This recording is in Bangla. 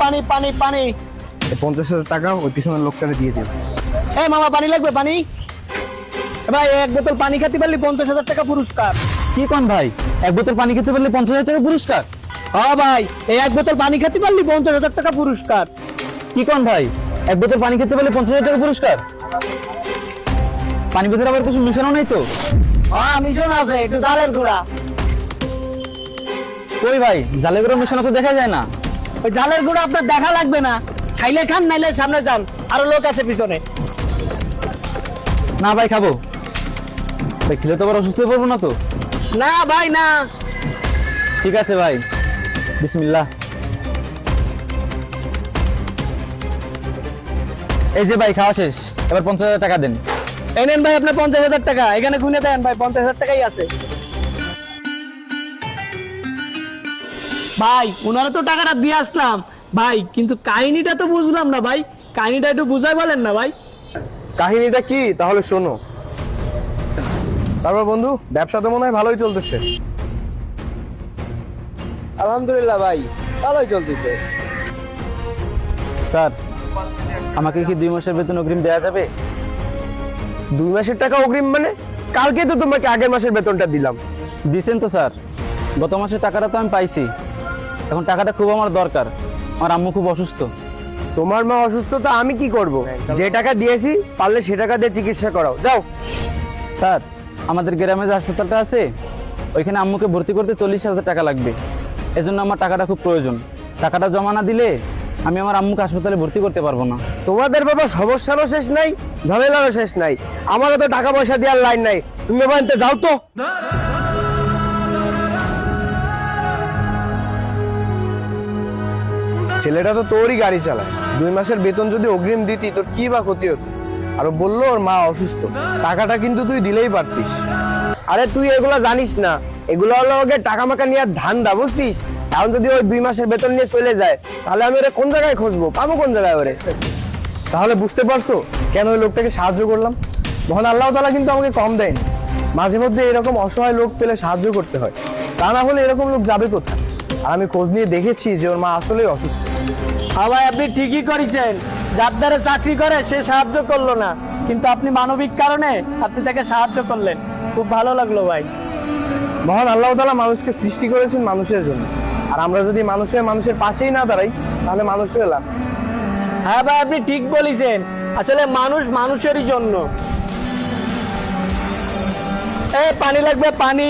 পানি পানি পানি পঞ্চাশ হাজার টাকা ওই পিছনের লোকটারে দিয়ে দিন এ মামা পানি লাগবে পানি? ভাই এক বোতল পানি খেতে পারলি পঞ্চাশ হাজার টাকা পুরস্কার। কি কোন ভাই? এক বোতল পানি খেতে পারলে পঞ্চাশ হাজার টাকা পুরস্কার? হ্যাঁ ভাই এই এক বোতল পানি খেতে পারলি পঞ্চাশ হাজার টাকা পুরস্কার। কি কোন ভাই? এক বোতল পানি খেতে পারলে পঞ্চাশ হাজার টাকা পুরস্কার? পানি ভিতরে আবার কিছু মিশানো নাই তো? হ্যাঁ মিশন আছে একটু জালের গুঁড়া ওই ভাই জালে করে মিশানো তো দেখা যায় না। ওই জালের গুঁড়া আপনার দেখা লাগবে না। খাইলে খান নাইলে সামনে যান। আরও লোক আছে পিছনে। না ভাই খাব। ভাই খেলে তো আবার অসুস্থ হয়ে পড়ব না তো? না ভাই না। ঠিক আছে ভাই। বিসমিল্লাহ। এই যে ভাই খাওয়া শেষ। এবার পঞ্চাশ হাজার টাকা দেন। এই নেন ভাই আপনার পঞ্চাশ হাজার টাকা। এখানে গুনে দেন ভাই পঞ্চাশ হাজার টাকাই আছে। ভাই ওনারা তো টাকাটা দিয়ে আসলাম। ভাই কিন্তু কাহিনীটা তো বুঝলাম না ভাই। কাহিনীটা একটু বুঝাই বলেন না ভাই। কাহিনীটা কি? তাহলে শোনো। তারপর বন্ধু ব্যবসা তো মনে হয় ভালোই চলতেছে। আলহামদুলিল্লাহ ভাই ভালোই চলতেছে। স্যার আমাকে কি দুই মাসের বেতন অগ্রিম দেওয়া যাবে? দুই মাসের টাকা অগ্রিম মানে? কালকে তো তোমাকে আগের মাসের বেতনটা দিলাম। দিছেন তো স্যার। গত মাসের টাকাটা তো আমি পাইছি। এখন টাকাটা খুব আমার দরকার। আমার আম্মু খুব অসুস্থ। তোমার মা অসুস্থ তো আমি কি করব? যে টাকা দিয়েছি পারলে সে টাকা দিয়ে চিকিৎসা করাও। যাও। স্যার আমাদের গ্রামে যে হাসপাতালটা আছে ওইখানে আম্মুকে ভর্তি করতে চল্লিশ হাজার টাকা লাগবে। এজন্য আমার টাকাটা খুব প্রয়োজন। টাকাটা জমা না দিলে আমি আমার আম্মুকে হাসপাতালে ভর্তি করতে পারব না। তোমাদের বাবা সমস্যারও শেষ নাই ঝামেলারও শেষ নাই। আমারও তো টাকা পয়সা দেওয়ার লাইন নাই। তুমি আনতে যাও তো। ছেলেটা তো তোরই গাড়ি চালায়। দুই মাসের বেতন যদি অগ্রিম দিতি, তোর কি বা ক্ষতি হতো? আর বলল, ওর মা অসুস্থ। টাকাটা কিন্তু তুই দিলেই পারতিস। আরে তুই এগুলা জানিস না। এগুলো হলো ওকে টাকা মাকা নিয়ে ধান দা বুঝছিস? এখন যদি ওই দুই মাসের বেতন নিয়ে চলে যায়, তাহলে আমি ওরে কোন জায়গায় খুঁজবো? পাবো কোন জায়গায় ওরে? তাহলে বুঝতে পারছ কেন ওই লোকটাকে সাহায্য করলাম? মহান আল্লাহ তালা কিন্তু আমাকে কম দেয়নি। মাঝে মধ্যে এরকম অসহায় লোক পেলে সাহায্য করতে হয়। তা না হলে এরকম লোক যাবে কোথায়? আর আমি খোঁজ নিয়ে দেখেছি যে ওর মা আসলেই অসুস্থ। ভাই আপনি ঠিকই করেছেন। যার দ্বারা চাকরি করে সে সাহায্য করল না। কিন্তু আপনি মানবিক কারণে আপনি তাকে সাহায্য করলেন। খুব ভালো লাগল ভাই। মহান আল্লাহ তালা মানুষকে সৃষ্টি করেছেন মানুষের জন্য। আর আমরা যদি মানুষের মানুষের পাশেই না দাঁড়াই তাহলে মানুষের লাভ হ্যাঁ ভাই আপনি ঠিক বলেছেন। আসলে মানুষ মানুষেরই জন্য। এ পানি লাগবে পানি।